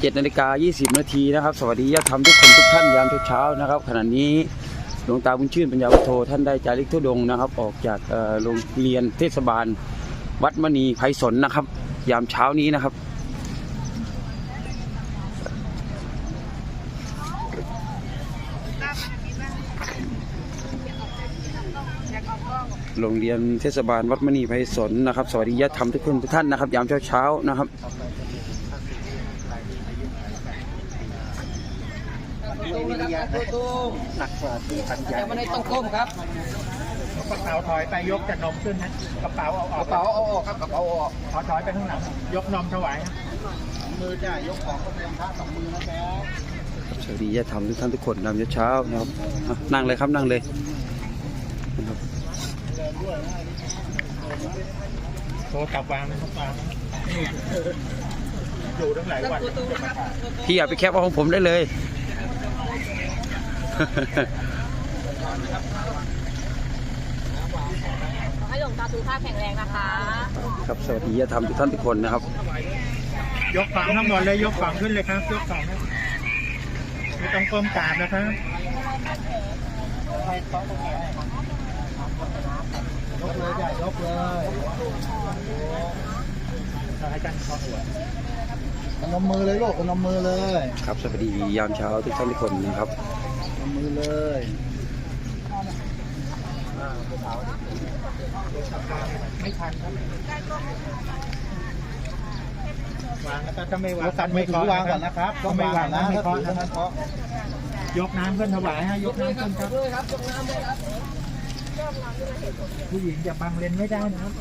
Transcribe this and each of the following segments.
7นาฬิกา20 นาทีนะครับ สวัสดีญาติธรรมทุกคนทุกท่านยามเช้าๆนะครับ ขณะนี้หลวงตาบุญชื่นปัญญาวุโธท่านได้จาริกทุดงนะครับ ออกจากโรงเรียนเทศบาล วัดมณีไพศาลนะครับ ยามเช้านี้นะครับ โรงเรียนเทศบาลวัดมณีไพศาลนะครับ สวัสดีญาติธรรมทุกคนทุกท่านนะครับ ยามเช้าๆนะครับ หนักกว่าที่พันใหญ่ยังไม่ได้ต้องก้มครับกระเป๋าถอยไปยกจากนมขึ้นนะกระเป๋าเอาออกกระเป๋าเอาออกครับกระเป๋าเอาออกขอถอยไปข้างหลังยกนมถวายนะมือจ้ายกของก็เป็นพระสองมือนะจ๊ะสวัสดีญาติธรรมทุกท่านทุกคนยามเช้าๆนะครับอะนั่งเลยครับนั่งเลยนะครับโทรกลับวางนะครับวางอยู่ตั้งหลายวันพี่อย่าไปแคปเอาของผมได้เลย ให้หลวงตาสุขภาพแข็งแรงนะคะ ครับสวัสดีญาติธรรมทุกท่านทุกคนนะครับ ยกฝังทั้งหมดเลยยกฝังขึ้นเลยครับยกฝังนะไม่ต้องก้มกราบนะครับยกเลยใหญ่ยกเลยอาจารย์ขอหัวพนมมือเลยลูกพนมมือเลย ครับสวัสดียามเช้าทุกท่านทุกคนนะครับพ นมมือเลยไม่ทันครับวางแล้วก็ถ้าไม่วางยกมือถือวางก่อนนะครับก็ไม่วางนะไม่ถ้าเคาะถือนะถ้าครับเคาะยกน้ำขึ้นถวายฮะยกน้ำขึ้นครับผู้หญิงอย่าบังเลนไม่ได้นะครับ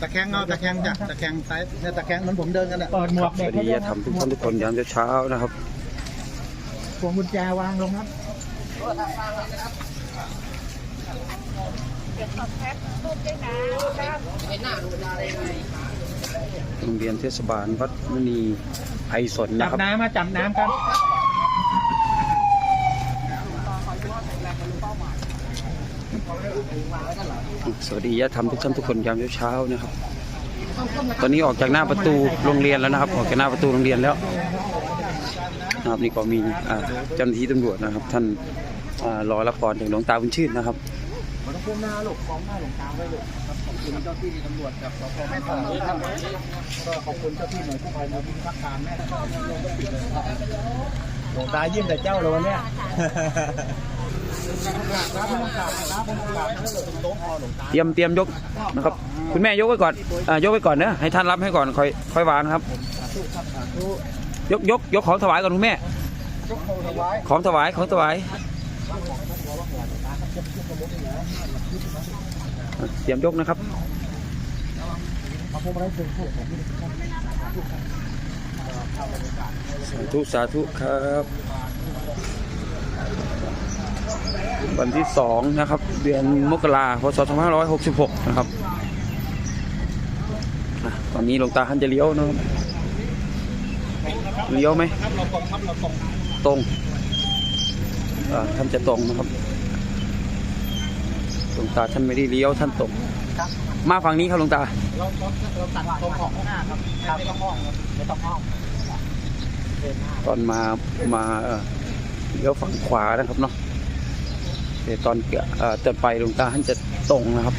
ตะแคงเอาตะแคงจ้ะตะแคงซ้ายเนี่ยตะแคงเหมือนผมเดินกันอะเปิดหมควรักบสเด็กวัสดีญาติธรรมทุกท่านทุกคนยามเช้าๆนะครับพวงกุญแจวางลงครับ โรงเรียนเทศบาลวัดมณีไพศาลจันะบครับ น้ำมาจับน้ำครับ สวัสดีญาติธรรมทุกท่านทุกคนยามเช้าๆนะครับ ตอนนี้ออกจากหน้าประตูโรงเรียนแล้วนะครับ ออกจากหน้าประตูโรงเรียนแล้วนะครับนี่ก็มีอ่าเจ้าหน้าที่ตำรวจนะครับ ท่านอ่า รอรับพรจากหลวงตาบุญชื่นนะครับมันต้องพุ่งหน้าลูกฟ้องหน้าหลวงตาไว้ลูกครับขอบคุณเจ้าที่ตำรวจกับสพแม่สอดด้วยครับก็ขอบคุณเจ้าที่หน่วยกู้ภัยมูลที่พัการแม่สอดลงก็ปิดเลยครับหลวงตายิ้มแต่เจ้าเลยวันเนี้ยเตรียมเตรียมยกนะครับ คุณแม่ยกไว้ก่อนอ่ายกไว้ก่อนนะให้ท่านรับให้ก่อนค่อยค่อยวางครับ ยกยกยกของถวายก่อนคุณแม่ ของถวายของถวายอะ เตรียมยกนะครับสาธุสาธุครับ วันที่สองนะครับ เดือนมกราพศ2566 นะครับอะตอนนี้หลวงตาท่านจะเลี้ยวนะครับเลี้ยวไหมตรงครับเราตรงตรงอ่าท่านจะตรงนะครับ หลวงตาท่านไม่ได้เลี้ยวท่านตรงมาฝั่งนี้ครับหลวงตา เราเราเราตัดตรงของข้างหน้าครับไม่ต้องห้องครับไม่ต้องห้องตอนมา มาเอ่อเลี้ยวฝั่งขวานะครับเนาะแต่ตอนเกือบเอ่อตอนไปหลวงตาท่านจะตรงนะครับ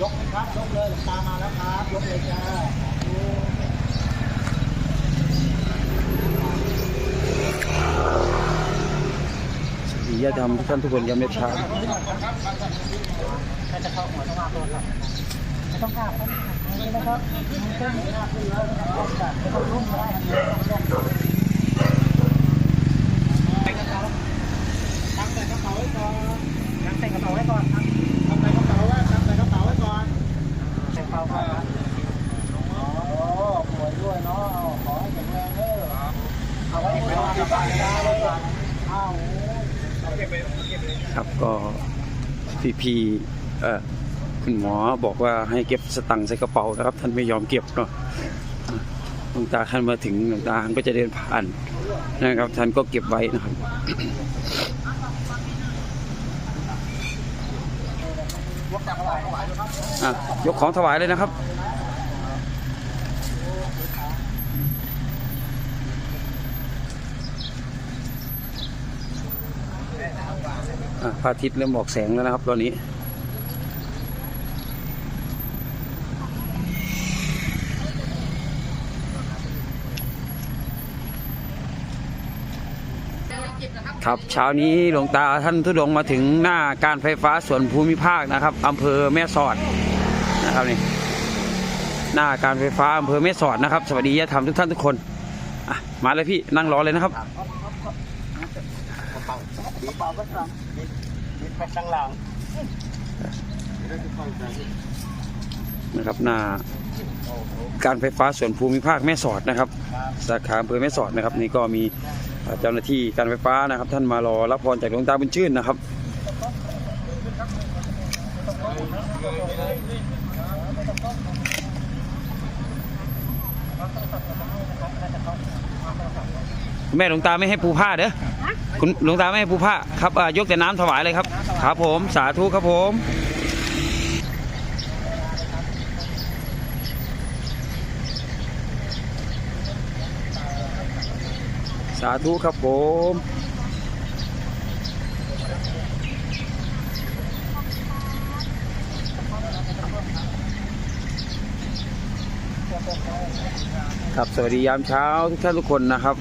ยกครับยกเลยหลวงตามาแล้วครับยกเลยจ้า สวัสดี ญาติธรรมทุกท่านทุกคนยามเช้าเข้าหัวต้องมาตัวครับไม่ต้องกราบครับนี่นะครับมือเส้นหน้าขึ้นแรงรุ่มก็ได้ครับตั้งแต่กระเป๋าไว้ก่อนตั้งแต่กระเป๋าไว้ก่อนครับตั้งแต่กระเป๋าไว้ตั้งตาเป๋าครับอ๋อป่วยด้วยเนาะขอให้แข็งแรงเด้อเอาไว้ก่อน ครับก็พี่พีเอ่อคุณหมอบอกว่าให้เก็บสตังค์ใส่กระเป๋านะครับ ท่านไม่ยอมเก็บเนาะหลวงตาท่านมาถึงหลวงตาท่านก็จะเดินผ่านนะครับ ท่านก็เก็บไว้นะครับอะยกของถวายเลยนะครับ พระอาทิตย์เริ่มออกแสงแล้วนะครับ ตอนนี้ครับเช้านี้หลวงตาท่านทุดงมาถึงหน้าการไฟฟ้าส่วนภูมิภาคนะครับอำเภอแม่สอดนะครับนี่หน้าการไฟฟ้าอำเภอแม่สอดนะครับ สวัสดีญาติธรรมทุกท่านทุกคนมาเลยพี่นั่งรอเลยนะครับ ดีเปล่าก็ครับดีดีไปข้างหลังนะครับหน้าการไฟฟ้าส่วนภูมิภาคแม่สอดนะครับ สาขาอำเภอแม่สอดนะครับ นี่ก็มีเจ้าหน้าที่การไฟฟ้านะครับ ท่านมารอรับพรจากหลวงตาบุญชื่นนะครับแม่หลวงตาไม่ให้ปูผ้าเด้อ คุณหลวงตาไม่ให้ปูผ้าครับยกแต่น้ำถวายเลยครับครับผมสาธุครับผมสาธุครับผมครับสวัสดียามเช้าทุกท่านทุกคนนะครับ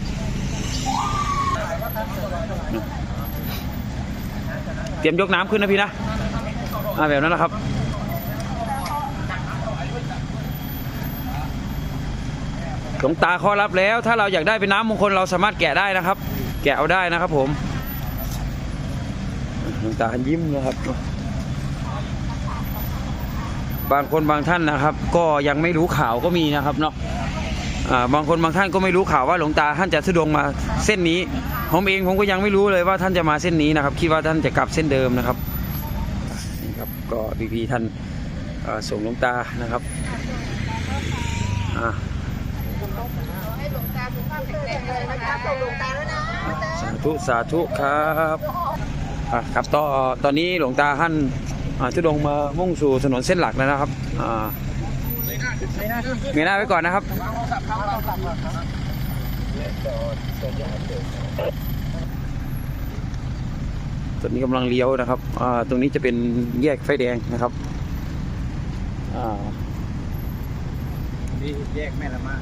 เตรียมยกน้ำขึ้นนะพี่นะอ่าแบบนั้นแหละครับหลวงตาขอรับแล้ว ถ้าเราอยากได้เป็นน้ำมงคลเราสามารถแกะได้นะครับ แกะเอาได้นะครับผมหลวงตายิ้มนะครับ บางคนบางท่านนะครับ ก็ยังไม่รู้ข่าวก็มีนะครับเนาะ บางคนบางท่านก็ไม่รู้ข่าวว่าหลวงตาท่านจะทุดงมาเส้นนี้ ผมเองผมก็ยังไม่รู้เลยว่าท่านจะมาเส้นนี้นะครับ คิดว่าท่านจะกลับเส้นเดิมนะครับนี่ครับก็พีพีท่านส่งหลวงตานะครับอ่าสาธุสาธุครับครับต่อตอนนี้หลวงตาท่านอ่าทุดงมามุ่งสู่ถนนเส้นหลักแล้วนะครับอ่า เงยหน้าไว้ก่อนนะครับตอนนี้กำลังเลี้ยวนะครับอ่าตรงนี้จะเป็นแยกไฟแดงนะครับอ่านี่แยกแม่ละมา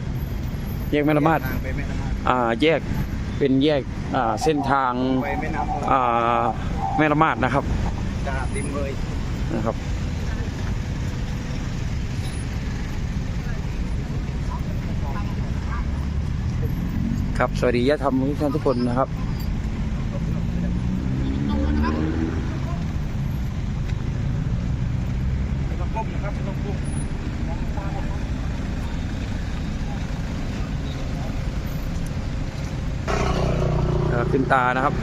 แยกแม่ละมาดทางไปแม่ละมาอ่าแยกเป็นแยกอ่าเส้นทางไปแม่น้ำมูลอ่าแม่ละมาดนะครับจะติมเลยนะครับ ครับสวัสดีญาติธรรมทุกท่านทุกคนนะครับ ขึ้นตานะครับ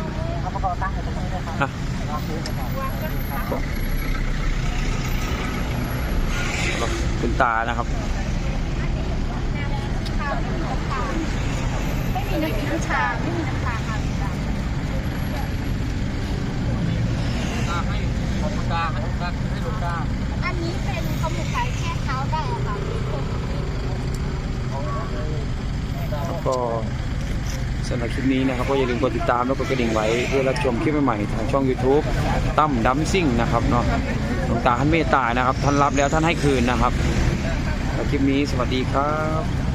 ขึ้นตานะครับ ไม่มีน้ำชาไม่มีน้ำชาค่ะ ให้หลวงตาให้หลวงตาให้หลวงตา อันนี้เป็นขมุกไก่แช่เท้าได้อะค่ะ แล้ว ก็สำหรับคลิปนี้นะครับก็อย่าลืมกดติดตามแล้วก็กระดิ่งไว้เพื่อรับชมคลิปใหม่ๆทางช่อง YouTube ตั้มดัมซิ่งนะครับเนาะหลวงตาท่านเมตตานะครับ ท่านรับแล้วท่านให้คืนนะครับคลิปนี้สวัสดีครับ